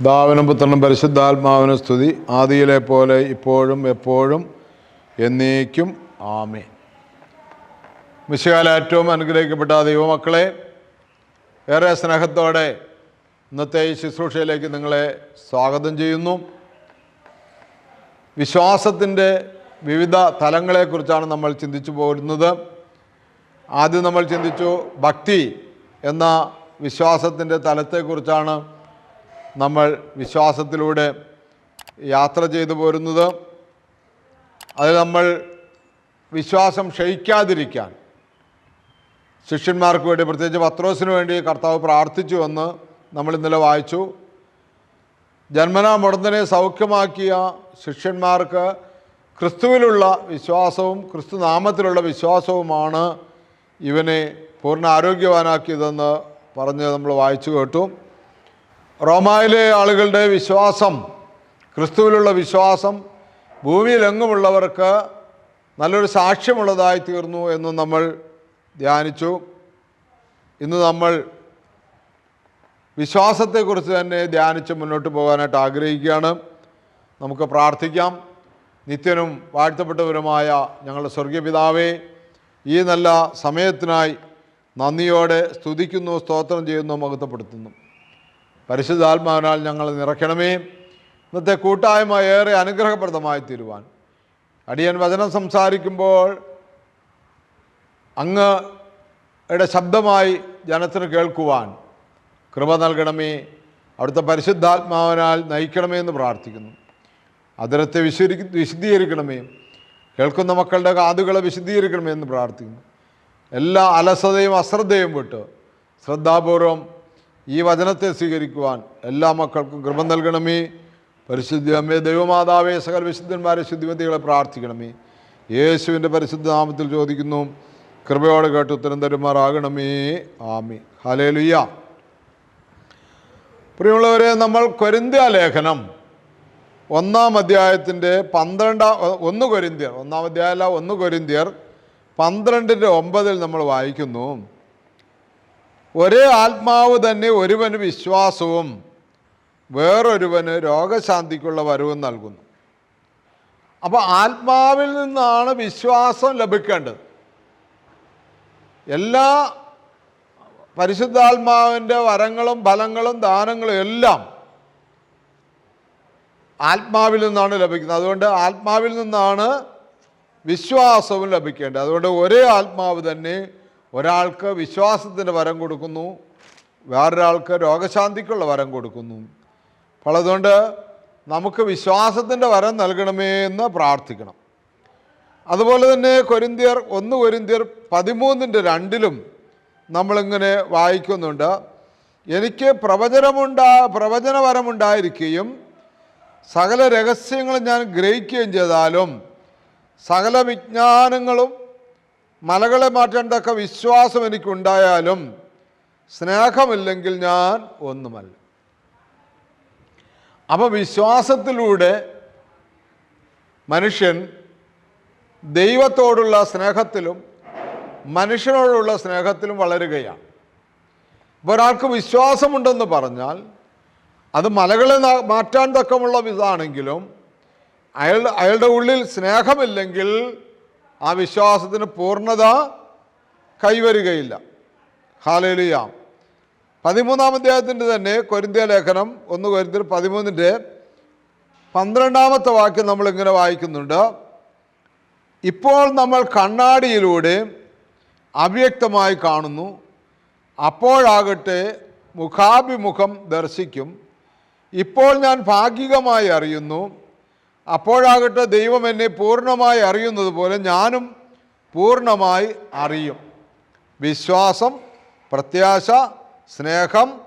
ദാവനും പുത്രനും പരിശുദ്ധാത്മാവിനും സ്തുതി. ആദിയിലെ പോലെ ഇപ്പോഴും എപ്പോഴും എന്നേക്കും ആമേ മിശകാല ഏറ്റവും അനുഗ്രഹിക്കപ്പെട്ട ദൈവമക്കളെ ഏറെ സ്നേഹത്തോടെ ഇന്നത്തെ ഈ ശുശ്രൂഷയിലേക്ക് നിങ്ങളെ സ്വാഗതം ചെയ്യുന്നു. വിശ്വാസത്തിന്റെ വിവിധ തലങ്ങളെക്കുറിച്ചാണ് നമ്മൾ ചിന്തിച്ചു പോരുന്നത്. ആദ്യം നമ്മൾ ചിന്തിച്ചു ഭക്തി എന്ന വിശ്വാസത്തിന്റെ തലത്തെക്കുറിച്ചാണ് നമ്മൾ വിശ്വാസത്തിലൂടെ യാത്ര ചെയ്തു പോരുന്നത് അത് നമ്മൾ വിശ്വാസം ക്ഷയിക്കാതിരിക്കാൻ ശിഷ്യന്മാർക്ക് വേണ്ടി പ്രത്യേകിച്ച് പത്രോസിന് വേണ്ടി കർത്താവ് പ്രാർത്ഥിച്ചു എന്ന് നമ്മൾ ഇന്നലെ വായിച്ചു. ജന്മനാ മുടന്തനെ സൗഖ്യമാക്കിയ ശിഷ്യന്മാർക്ക് ക്രിസ്തുവിലുള്ള വിശ്വാസവും ക്രിസ്തു നാമത്തിലുള്ള വിശ്വാസവുമാണ് ഇവനെ പൂർണ ആരോഗ്യവാനാക്കിയതെന്ന് പറഞ്ഞ് നമ്മൾ വായിച്ചു കേട്ടു. റോമായിലെ ആളുകളുടെ വിശ്വാസം ക്രിസ്തുവിലുള്ള വിശ്വാസം ഭൂമിയിലെങ്ങുമുള്ളവർക്ക് നല്ലൊരു സാക്ഷ്യമുള്ളതായി തീർന്നു എന്ന് നമ്മൾ ധ്യാനിച്ചു. ഇന്ന് നമ്മൾ വിശ്വാസത്തെക്കുറിച്ച് തന്നെ ധ്യാനിച്ച് മുന്നോട്ട് പോകാനായിട്ട് ആഗ്രഹിക്കുകയാണ്. നമുക്ക് പ്രാർത്ഥിക്കാം. നിത്യനും വാഴ്ത്തപ്പെട്ടവരുമായ ഞങ്ങളുടെ സ്വർഗീയ പിതാവേ ഈ നല്ല സമയത്തിനായി നന്ദിയോടെ സ്തുതിക്കുന്നു സ്തോത്രം ചെയ്യുന്നു മഹത്വപ്പെടുത്തുന്നു. പരിശുദ്ധാത്മാവിനാൽ ഞങ്ങൾ നിറയ്ക്കണമേ. ഇന്നത്തെ കൂട്ടായ്മ ഏറെ അനുഗ്രഹപ്രദമായി തീരുവാൻ. അടിയൻ വചനം സംസാരിക്കുമ്പോൾ അങ്ങ് യുടെ ശബ്ദമായി ജനത്തിന് കേൾക്കുവാൻ കൃപ നൽകണമേ. അവിടുത്തെ പരിശുദ്ധാത്മാവിനാൽ നയിക്കണമേ എന്ന് പ്രാർത്ഥിക്കുന്നു. അതിരത്തെ വിശുദ്ധി വിശുദ്ധീകരിക്കണമേ. കേൾക്കുന്ന മക്കളുടെ കാതുകളെ വിശുദ്ധീകരിക്കണമേ എന്ന് പ്രാർത്ഥിക്കുന്നു. എല്ലാ അലസതയും അശ്രദ്ധയും വിട്ട് ശ്രദ്ധാപൂർവം ഈ വചനത്തെ സ്വീകരിക്കുവാൻ എല്ലാ മക്കൾക്കും കൃപ നൽകണമേ. പരിശുദ്ധി അമ്മേ ദൈവമാതാവേ സകല വിശുദ്ധന്മാരെ ശുദ്ധിമതികളെ പ്രാർത്ഥിക്കണമേ. യേശുവിന്റെ പരിശുദ്ധ നാമത്തിൽ ചോദിക്കുന്നു. കൃപയോടെ കേട്ട് ഉത്തരം തരുമാറാകണമേ. ആമി ഹലേലുയ്യ പ്രിയമുള്ളവരെ നമ്മൾ കൊരിന്ത്യ ലേഖനം ഒന്നാം അധ്യായത്തിന്റെ പന്ത്രണ്ടാം ഒന്ന് കൊരിന്ത്യർ ഒന്നാം അധ്യായമല്ല ഒന്ന് കൊരിന്ത്യർ പന്ത്രണ്ടിന്റെ ഒമ്പതിൽ നമ്മൾ വായിക്കുന്നു. ഒരേ ആത്മാവ് തന്നെ ഒരുവന് വിശ്വാസവും വേറൊരുവന് രോഗശാന്തിക്കുള്ള വരവും നൽകുന്നു. അപ്പോൾ ആത്മാവിൽ നിന്നാണ് വിശ്വാസം ലഭിക്കേണ്ടത്. എല്ലാ പരിശുദ്ധാത്മാവിന്റെ വരങ്ങളും ഫലങ്ങളും ദാനങ്ങളും എല്ലാം ആത്മാവിൽ നിന്നാണ് ലഭിക്കുന്നത്. അതുകൊണ്ട് ആത്മാവിൽ നിന്നാണ് വിശ്വാസവും ലഭിക്കേണ്ടത്. അതുകൊണ്ട് ഒരേ ആത്മാവ് തന്നെ ഒരാൾക്ക് വിശ്വാസത്തിന്റെ വരം കൊടുക്കുന്നു വേറൊരാൾക്ക് രോഗശാന്തിക്കുള്ള വരം കൊടുക്കുന്നു. അപ്പോൾ അതുകൊണ്ട് നമുക്ക് വിശ്വാസത്തിന്റെ വരം നൽകണമേ എന്ന് പ്രാർത്ഥിക്കണം. അതുപോലെ തന്നെ കൊരിന്തിയർ ഒന്ന് കൊരിന്തിയർ പതിമൂന്നിന്റെ രണ്ടിലും നമ്മളിങ്ങനെ വായിക്കുന്നുണ്ട്. എനിക്ക് പ്രവചനമുണ്ടാ പ്രവചനവരമുണ്ടായിരിക്കുകയും സകല രഹസ്യങ്ങളും ഞാൻ ഗ്രഹിക്കുകയും ചെയ്താലും സകല വിജ്ഞാനങ്ങളും മലകളെ മാറ്റാൻ തക്ക വിശ്വാസം എനിക്കുണ്ടായാലും സ്നേഹമില്ലെങ്കിൽ ഞാൻ ഒന്നുമല്ല. അപ്പോൾ വിശ്വാസത്തിലൂടെ മനുഷ്യൻ ദൈവത്തോടുള്ള സ്നേഹത്തിലും മനുഷ്യനോടുള്ള സ്നേഹത്തിലും വളരുകയാണ്. ഇപ്പോൾ ഒരാൾക്ക് വിശ്വാസമുണ്ടെന്ന് പറഞ്ഞാൽ അത് മലകളെ മാറ്റാൻ തക്കമുള്ള ഇതാണെങ്കിലും അയാൾ അയാളുടെ ഉള്ളിൽ സ്നേഹമില്ലെങ്കിൽ ആ വിശ്വാസത്തിന് പൂർണത കൈവരുകയില്ല. ഹാലേലിയ. പതിമൂന്നാം അധ്യായത്തിന്റെ തന്നെ കൊരിന്തിയ ലേഖനം ഒന്ന് കൊരിന്ത്യർ പതിമൂന്നിന്റെ പന്ത്രണ്ടാമത്തെ വാക്യം നമ്മളിങ്ങനെ വായിക്കുന്നുണ്ട്. ഇപ്പോൾ നമ്മൾ കണ്ണാടിയിലൂടെ അവ്യക്തമായി കാണുന്നു. അപ്പോഴാകട്ടെ മുഖാഭിമുഖം ദർശിക്കും. ഇപ്പോൾ ഞാൻ ഭാഗികമായി അറിയുന്നു. അപ്പോഴാകട്ടെ ദൈവം എന്നെ പൂർണമായി അറിയുന്നത് പോലെ ഞാനും പൂർണമായി അറിയും. വിശ്വാസം പ്രത്യാശ സ്നേഹം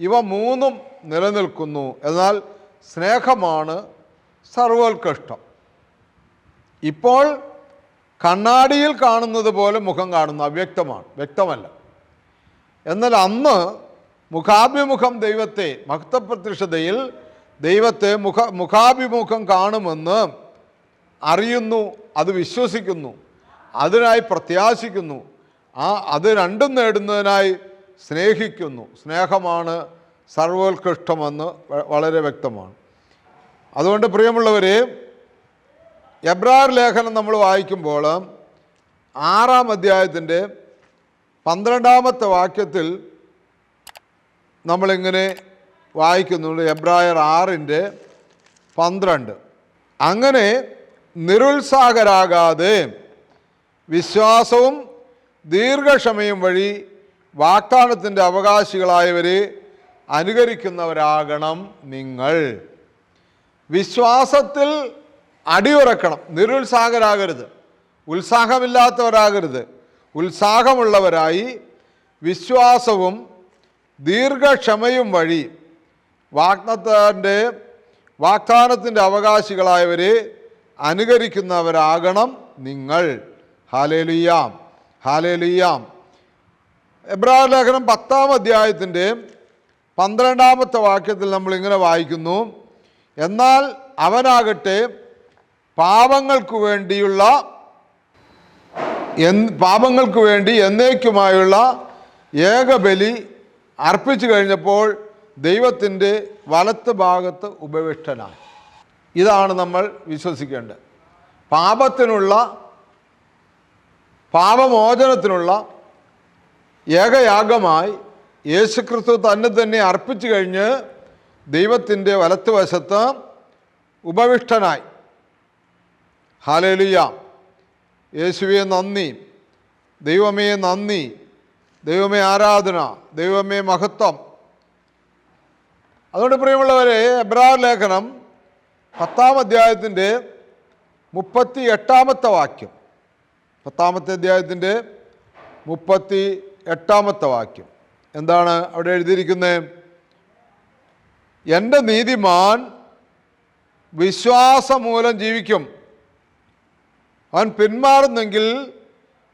ഇവ മൂന്നും നിലനിൽക്കുന്നു. എന്നാൽ സ്നേഹമാണ് സർവോത്കൃഷ്ടം. ഇപ്പോൾ കണ്ണാടിയിൽ കാണുന്നത് പോലെ മുഖം കാണുന്നു. അവ്യക്തമാണ്. വ്യക്തമല്ല. എന്നാൽ അന്ന് മുഖാഭിമുഖം ദൈവത്തെ മഹത്വപ്രത്യക്ഷതയിൽ ദൈവത്തെ മുഖ മുഖാഭിമുഖം കാണുമെന്ന് അറിയുന്നു അത് വിശ്വസിക്കുന്നു അതിനായി പ്രത്യാശിക്കുന്നു ആ അത് രണ്ടും നേടുന്നതിനായി സ്നേഹിക്കുന്നു. സ്നേഹമാണ് സർവോത്കൃഷ്ടമെന്ന് വളരെ വ്യക്തമാണ്. അതുകൊണ്ട് പ്രിയമുള്ളവരെ എബ്രാർ ലേഖനം നമ്മൾ വായിക്കുമ്പോൾ ആറാം അധ്യായത്തിന്റെ പന്ത്രണ്ടാമത്തെ വാക്യത്തിൽ നമ്മളിങ്ങനെ വായിക്കുന്നുണ്ട് എബ്രായർ ആറിന്റെ പന്ത്രണ്ട്. അങ്ങനെ നിരുത്സാഹരാകാതെ വിശ്വാസവും ദീർഘക്ഷമയും വഴി വാഗ്ദാനത്തിന്റെ അവകാശികളായവരെ അനുകരിക്കുന്നവരാകണം നിങ്ങൾ. വിശ്വാസത്തിൽ അടിയുറക്കണം. നിരുത്സാഹരാകരുത്. ഉത്സാഹമില്ലാത്തവരാകരുത്. ഉത്സാഹമുള്ളവരായി വിശ്വാസവും ദീർഘക്ഷമയും വഴി വാഗ്ദത്തിന്റെ വാഗ്ദാനത്തിന്റെ അവകാശികളായവരെ അനുകരിക്കുന്നവരാകണം നിങ്ങൾ. ഹാലേലുയാം ഹാലേലുയാം എബ്രാഹിം ലേഖനം പത്താം അധ്യായത്തിന്റെ പന്ത്രണ്ടാമത്തെ വാക്യത്തിൽ നമ്മൾ ഇങ്ങനെ വായിക്കുന്നു. എന്നാൽ അവനാകട്ടെ പാപങ്ങൾക്ക് വേണ്ടിയുള്ള എൻ പാപങ്ങൾക്ക് വേണ്ടി എന്നേക്കുമായുള്ള ഏകബലി അർപ്പിച്ചു കഴിഞ്ഞപ്പോൾ ദൈവത്തിന്റെ വലത്ത് ഭാഗത്ത് ഉപവിഷ്ടനാണ്. ഇതാണ് നമ്മൾ വിശ്വസിക്കേണ്ടത്. പാപത്തിനുള്ള പാപമോചനത്തിനുള്ള ഏകയാഗമായി യേശുക്രിസ്തു തന്നെ തന്നെ അർപ്പിച്ചു കഴിഞ്ഞ് ദൈവത്തിന്റെ വലത്ത് വശത്ത് ഉപവിഷ്ടനായി. ഹാലലിയ യേശുവെ നന്ദി. ദൈവമേ നന്ദി. ദൈവമേ ആരാധന. ദൈവമേ മഹത്വം. അതുകൊണ്ട് പ്രിയമുള്ളവരെ എബ്രാർ ലേഖനം പത്താം അധ്യായത്തിന്റെ മുപ്പത്തി എട്ടാമത്തെ വാക്യം. പത്താമത്തെ അധ്യായത്തിന്റെ മുപ്പത്തി എട്ടാമത്തെ വാക്യം. എന്താണ് അവിടെ എഴുതിയിരിക്കുന്നത്? എന്റെ നീതിമാൻ വിശ്വാസമൂലം ജീവിക്കും. അവൻ പിന്മാറുന്നെങ്കിൽ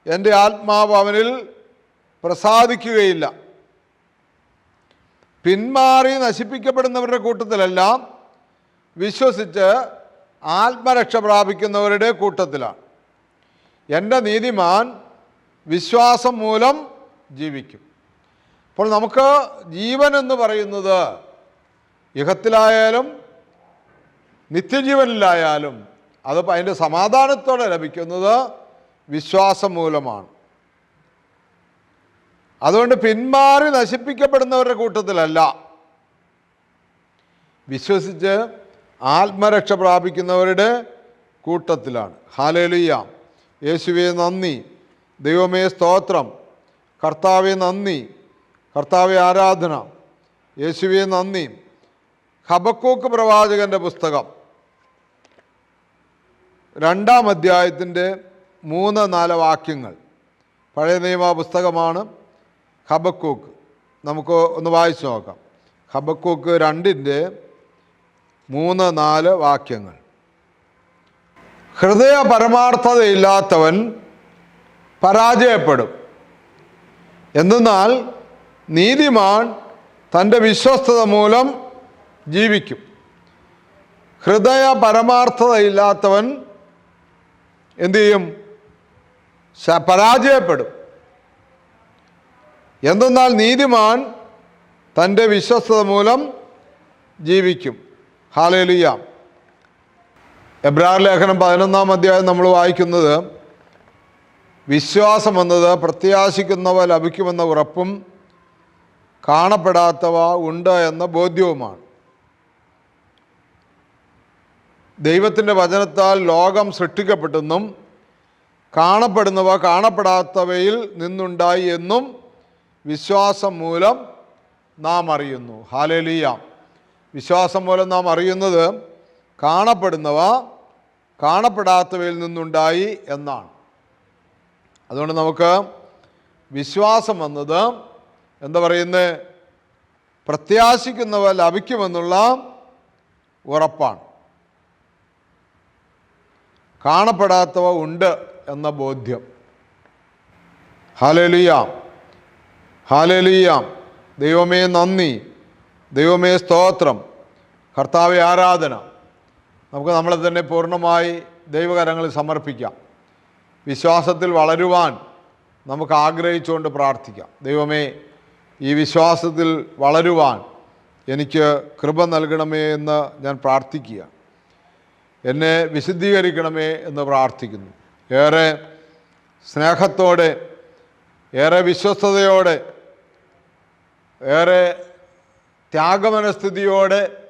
എന്റെ ആത്മാവ് അവനിൽ പ്രസാദിക്കുകയില്ല. പിന്മാറി നശിപ്പിക്കപ്പെടുന്നവരുടെ കൂട്ടത്തിലെല്ലാം വിശ്വസിച്ച് ആത്മരക്ഷ പ്രാപിക്കുന്നവരുടെ കൂട്ടത്തിലാണ്. എന്റെ നീതിമാൻ വിശ്വാസം മൂലം ജീവിക്കും. അപ്പോൾ നമുക്ക് ജീവൻ എന്ന് പറയുന്നത് യുഗത്തിലായാലും നിത്യജീവനിലായാലും അത് അതിന്റെ സമാധാനത്തോടെ ലഭിക്കുന്നത് വിശ്വാസം മൂലമാണ്. അതുകൊണ്ട് പിന്മാറി നശിപ്പിക്കപ്പെടുന്നവരുടെ കൂട്ടത്തിലല്ല. വിശ്വസിച്ച് ആത്മരക്ഷ പ്രാപിക്കുന്നവരുടെ കൂട്ടത്തിലാണ്. ഹാലേലുയ്യ യേശുവെ നന്ദി. ദൈവമേ സ്തോത്രം. കർത്താവെ നന്ദി. കർത്താവെ ആരാധന. യേശുവെ നന്ദി. ഹബക്കൂക്ക് പ്രവാചകന്റെ പുസ്തകം. രണ്ടാം അധ്യായത്തിന്റെ മൂന്ന് നാല് വാക്യങ്ങൾ. പഴയ നിയമ പുസ്തകമാണ്. ഹബക്കൂക്ക് നമുക്ക് ഒന്ന് വായിച്ചു നോക്കാം. ഹബക്കൂക്ക് രണ്ടിന്റെ മൂന്ന് നാല് വാക്യങ്ങൾ. ഹൃദയ പരമാർത്ഥതയില്ലാത്തവൻ പരാജയപ്പെടും. എന്നാൽ നീതിമാൻ തന്റെ വിശ്വസ്തത മൂലം ജീവിക്കും. ഹൃദയ പരമാർത്ഥതയില്ലാത്തവൻ എന്തു ചെയ്യും? പരാജയപ്പെടും. എന്തെന്നാൽ നീതിമാൻ തന്റെ വിശ്വസ്തത മൂലം ജീവിക്കും. ഹാലേലിയ എബ്രാർ ലേഖനം പതിനൊന്നാം അധ്യായം നമ്മൾ വായിക്കുന്നത് വിശ്വാസം എന്നത് പ്രത്യാശിക്കുന്നവ ലഭിക്കുമെന്ന ഉറപ്പും കാണപ്പെടാത്തവ ഉണ്ട് എന്ന ബോധ്യവുമാണ്. ദൈവത്തിന്റെ വചനത്താൽ ലോകം സൃഷ്ടിക്കപ്പെട്ടെന്നും കാണപ്പെടുന്നവ കാണപ്പെടാത്തവയിൽ നിന്നുണ്ടായി എന്നും വിശ്വാസം മൂലം നാം അറിയുന്നു. ഹാലേലിയ വിശ്വാസം മൂലം നാം അറിയുന്നത് കാണപ്പെടുന്നവ കാണപ്പെടാത്തവയിൽ നിന്നുണ്ടായി എന്നാണ്. അതുകൊണ്ട് നമുക്ക് വിശ്വാസം വന്നത് എന്താ പറയുന്നത് പ്രത്യാശിക്കുന്നവ ലഭിക്കുമെന്നുള്ള ഉറപ്പാണ്. കാണപ്പെടാത്തവ ഉണ്ട് എന്ന ബോധ്യം. ഹാലേലുയാം ഹാലേലുയാം. ദൈവമേ നന്ദി. ദൈവമേ സ്തോത്രം. കർത്താവെ ആരാധന. നമുക്ക് നമ്മളെ തന്നെ പൂർണമായി ദൈവകരങ്ങളിൽ സമർപ്പിക്കാം. വിശ്വാസത്തിൽ വളരുവാൻ നമുക്ക് ആഗ്രഹിച്ചുകൊണ്ട് പ്രാർത്ഥിക്കാം. ദൈവമേ ഈ വിശ്വാസത്തിൽ വളരുവാൻ എനിക്ക് കൃപ നൽകണമേ എന്ന് ഞാൻ പ്രാർത്ഥിക്കുക. എന്നെ വിശുദ്ധീകരിക്കണമേ എന്ന് പ്രാർത്ഥിക്കുന്നു. ഏറെ സ്നേഹത്തോടെ ഏറെ വിശ്വസ്തയോടെ ഏറെ ത്യാഗമനസ്ഥിതിയോടെ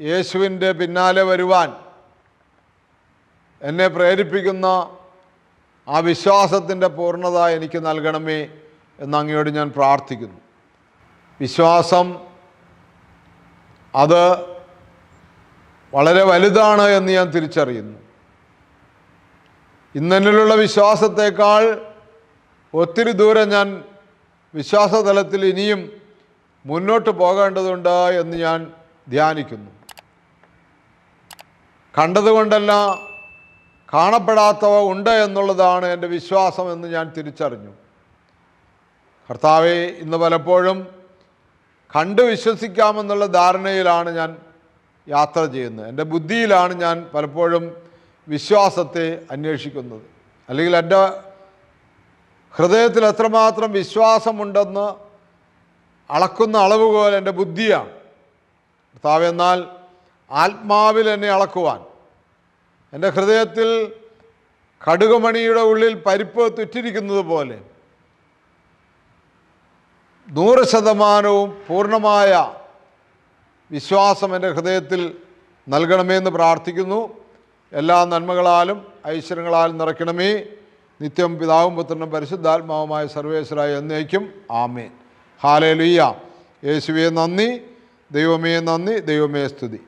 യേശുവിന്റെ പിന്നാലെ വരുവാൻ എന്നെ പ്രേരിപ്പിക്കുന്ന ആ വിശ്വാസത്തിന്റെ പൂർണത എനിക്ക് നൽകണമേ എന്ന് അങ്ങയോട് ഞാൻ പ്രാർത്ഥിക്കുന്നു. വിശ്വാസം അത് വളരെ വലുതാണ് എന്ന് ഞാൻ തിരിച്ചറിയുന്നു. ഇന്നെന്നിലുള്ള വിശ്വാസത്തേക്കാൾ ഒത്തിരി ദൂരം ഞാൻ വിശ്വാസതലത്തിൽ ഇനിയും മുന്നോട്ട് പോകേണ്ടതുണ്ട് എന്ന് ഞാൻ ധ്യാനിക്കുന്നു. കണ്ടതുകൊണ്ടല്ല കാണപ്പെടാത്തവ ഉണ്ട് എന്നുള്ളതാണ് എന്റെ വിശ്വാസം എന്ന് ഞാൻ തിരിച്ചറിഞ്ഞു. കർത്താവെ ഇന്ന് പലപ്പോഴും കണ്ട് വിശ്വസിക്കാമെന്നുള്ള ധാരണയിലാണ് ഞാൻ യാത്ര ചെയ്യുന്നത്. എന്റെ ബുദ്ധിയിലാണ് ഞാൻ പലപ്പോഴും വിശ്വാസത്തെ അന്വേഷിക്കുന്നത്. അല്ലെങ്കിൽ എന്റെ ഹൃദയത്തിൽ എത്രമാത്രം വിശ്വാസമുണ്ടെന്ന് അളക്കുന്ന അളവുകോൽ എന്റെ ബുദ്ധിയാണ്. ഭർത്താവ് എന്നാൽ ആത്മാവിൽ എന്നെ അളക്കുവാൻ എന്റെ ഹൃദയത്തിൽ കടുകുമണിയുടെ ഉള്ളിൽ പരിപ്പ് തുറ്റിരിക്കുന്നത് പോലെ നൂറ് ശതമാനവും പൂർണമായ വിശ്വാസം എന്റെ ഹൃദയത്തിൽ നൽകണമേ എന്ന് പ്രാർത്ഥിക്കുന്നു. എല്ലാ നന്മകളാലും ഐശ്വര്യങ്ങളാലും നിറയ്ക്കണമേ. നിത്യം പിതാവും പുത്രനും പരിശുദ്ധാത്മാവുമായ സർവേശ്വരായ എന്നേക്കും ആമേൻ. ഹാലേ ലുയ്യ യേശുവേ നന്ദി. ദൈവമേ നന്ദി. ദൈവമേ സ്തുതി.